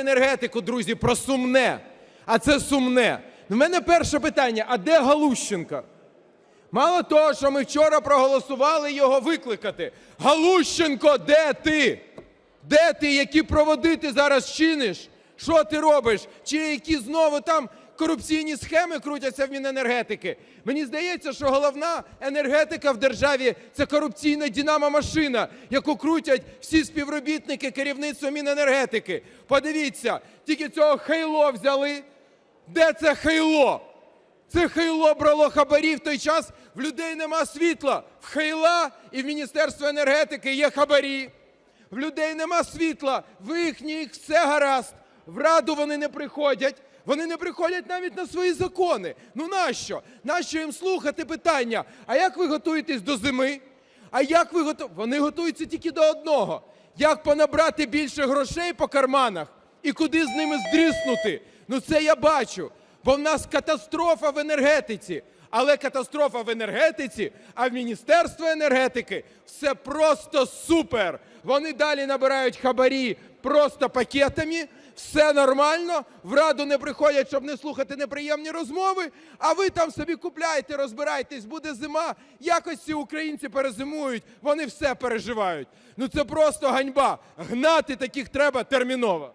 енергетику, друзі, про сумне. А це сумне. У мене перше питання: а де Галущенка? Мало того, що ми вчора проголосували його викликати. Галущенко, де ти? Де ти, які проводити зараз чиниш? Що ти робиш? Чи які знову там корупційні схеми крутяться в Міненергетики? Мені здається, що головна енергетика в державі це корупційна динамомашина, яку крутять всі співробітники керівництва Міненергетики. Подивіться, тільки цього хейло взяли. Де це хейло? Це хейло брало хабарі в той час, в людей нема світла. В хейла і в Міністерства енергетики є хабарі. В людей нема світла, в їхніх все гаразд. В раду вони не приходять. Вони не приходять навіть на свої закони. Ну нащо? Нащо їм слухати питання? А як ви готуєтесь до зими? А як ви готуєте? Вони готуються тільки до одного: як понабрати більше грошей по карманах і куди з ними здріснути. Ну це я бачу. Бо в нас катастрофа в енергетиці. Але катастрофа в енергетиці, а в Міністерство енергетики все просто супер. Вони далі набирають хабарі просто пакетами, все нормально, в раду не приходять, щоб не слухати неприємні розмови, а ви там собі купляєте, розбирайтесь, буде зима, якось ці українці перезимують, вони все переживають. Ну це просто ганьба. Гнати таких треба терміново.